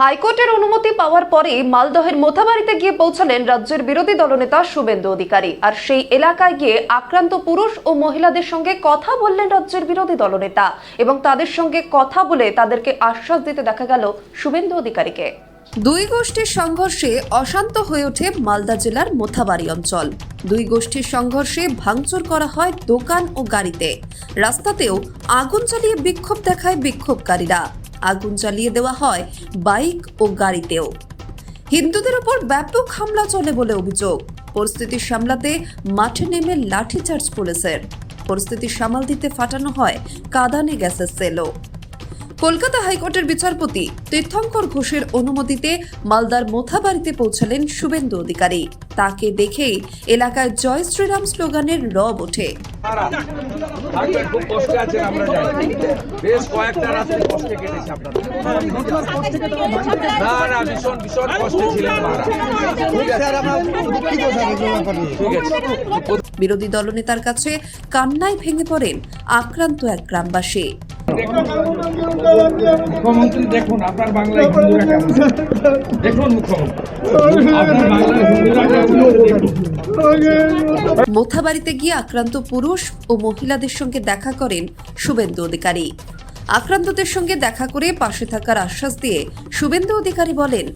হাইকোর্টের অনুমতি পাওয়ার পরে মালদহের মোথাবাড়িতে গিয়ে পৌঁছালেন রাজ্যের বিরোধী দলনেতা শুভেন্দু অধিকারী। আর সেই এলাকায় গিয়ে আক্রান্ত পুরুষ ও মহিলাদের সঙ্গে কথা বললেন রাজ্যের বিরোধী দলনেতা এবং তাদের সঙ্গে কথা বলে তাদেরকে আশ্বাস দিতে দেখা গেল শুভেন্দু অধিকারীকে। দুই গোষ্ঠীর সংঘর্ষে অশান্ত হয়ে ওঠে মালদা জেলার মোথাবাড়ি অঞ্চল। দুই গোষ্ঠীর সংঘর্ষে ভাঙচুর করা হয় দোকান ও গাড়িতে। রাস্তাতেও আগুন চালিয়ে বিক্ষোভ দেখায় বিক্ষোভকারীরা। আগুন জ্বালিয়ে দেওয়া হয় বাইক ও গাড়িতেও। হিন্দুদের ওপর ব্যাপক হামলা চলে বলে অভিযোগ। পরিস্থিতি সামলাতে মাঠে নেমে লাঠিচার্জ পুলিশের। পরিস্থিতি সামাল দিতে ফাটানো হয় কাদানে গ্যাসের সেলও। কলকাতা হাইকোর্টের বিচারপতি তীর্থঙ্কর ঘোষের অনুমতিতে মালদার মোথাবাড়িতে পৌঁছালেন শুভেন্দু অধিকারী। তাকে দেখেই এলাকায় জয় শ্রীরাম স্লোগানের রব ওঠে। বিরোধী দলনেতার কাছে কান্নায় ভেঙে পড়েন আক্রান্ত এক গ্রামবাসী। মুখ্যমন্ত্রী দেখুন, আপনার বাংলায় হিন্দুরা কেমন? দেখুন মুখ্যমন্ত্রী। মোথাবাড়িতে গিয়ে আক্রান্ত পুরুষ ও মহিলাদের সঙ্গে দেখা করেন শুভেন্দু অধিকারী। আক্রান্তদের সঙ্গে দেখা করে পাশে থাকার আশ্বাস দিয়ে শুভেন্দু অধিকারী বলেন,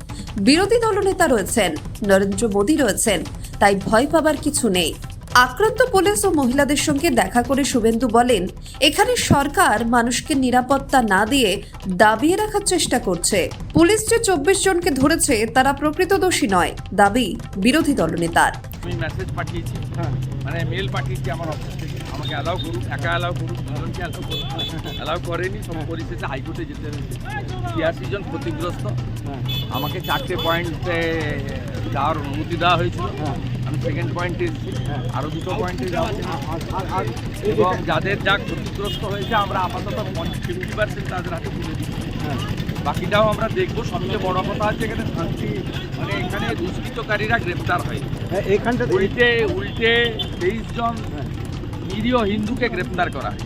বিরোধী দলনেতা রয়েছেন, নরেন্দ্র মোদী রয়েছেন, তাই ভয় পাবার কিছু নেই। আক্রান্ত পুলিশ ও মহিলাদের সঙ্গে দেখা করে শুভেন্দু বলেন এখানে সরকার মানুষকে নিরাপত্তা না দিয়ে দাবিয়ে রাখার চেষ্টা করছে। পুলিশ যে চব্বিশ জনকে ধরেছে তারা প্রকৃত দোষী নয়। দাবি বিরোধী দলনেতার। আমি মেসেজ পাঠিয়েছি। মানে মেল পাঠিয়েছি আমার অফিস থেকে। আমাকে অ্যালাউ করুন একা অ্যালাউ করুন দুজনকে অ্যালাউ করুন অ্যালাউ করেনি সব হাইকোর্টে যেতে হয়েছে। ছিয়াশি জন ক্ষতিগ্রস্ত। আমাকে চারটে পয়েন্টে যাওয়ার অনুমতি দেওয়া হয়েছিল। আমি সেকেন্ড পয়েন্টে এসেছি আরও দুটো পয়েন্টে যাচ্ছি এবং যাদের যা ক্ষতিগ্রস্ত হয়েছে আমরা আপাতত ফিফটি পার্সেন্ট তাদের হাতে তুলে দিচ্ছি। বাকিটাও আমরা দেখব। সবচেয়ে বড় কথা হচ্ছে এখানে শান্তি মানে এখানে দুষ্কৃতকারীরা গ্রেপ্তার হয়। এখানটা উল্টে উল্টে তেইশ জন নিরীহ হিন্দুকে গ্রেপ্তার করা হয়।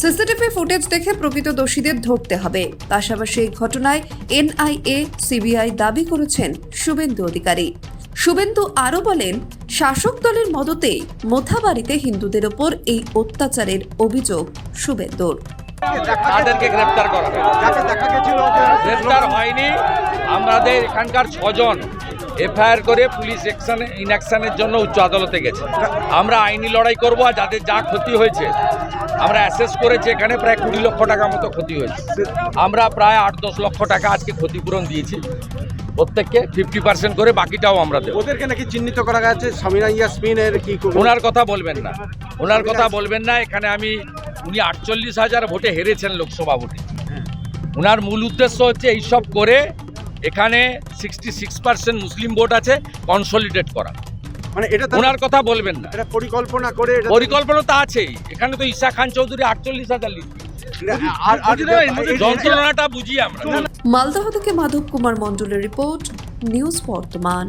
সিসিটিভি ফুটেজ দেখে প্রকৃত দোষীদের ধরতে হবে। পাশাপাশি এই ঘটনায় এনআইএ সিবিআই দাবি করেছেন শুভেন্দু অধিকারী। শুভেন্দু আরও বলেন শাসক দলের মদতেই মোথাবাড়িতে হিন্দুদের ওপর এই অত্যাচারের অভিযোগ শুভেন্দুর। তাদেরকে গ্রেপ্তার করা হয় গ্রেপ্তার হয়নি। আমাদের এখানকার ছজন এফআইআর করে পুলিশ অ্যাকশন ইনঅ্যাকশনের জন্য উচ্চ আদালতে গেছে। আমরা আইনি লড়াই করব আর যাদের যা ক্ষতি হয়েছে আমরা অ্যাসেস করেছি এখানে প্রায় কুড়ি লক্ষ টাকা মতো ক্ষতি হয়েছে। আমরা প্রায় আট দশ লক্ষ টাকা আজকে ক্ষতিপূরণ দিয়েছি। প্রত্যেককে ফিফটি পার্সেন্ট করে বাকিটাও আমরা দেবো। ওদেরকে নাকি চিহ্নিত করা গেছে সামিনা ইয়াসমিনের কি ওনার কথা বলবেন না। ওনার কথা বলবেন না এখানে আমি উনি আটচল্লিশ হাজার ভোটে হেরেছেন লোকসভা ভোটে। ওনার মূল উদ্দেশ্য হচ্ছে এইসব করে এখানে সিক্সটি সিক্স পার্সেন্ট মুসলিম ভোট আছে কনসলিডেট করা। মানে এটা ওনার কথা বলবেন না। এটা পরিকল্পনা করে পরিকল্পনা তো আছেই। এখানে তো ঈশা খান চৌধুরী আটচল্লিশ হাজার যন্ত্রণাটা বুঝি আমরা। মালদহ থেকে মাধব কুমার মন্ডলের রিপোর্ট নিউজ বর্তমান।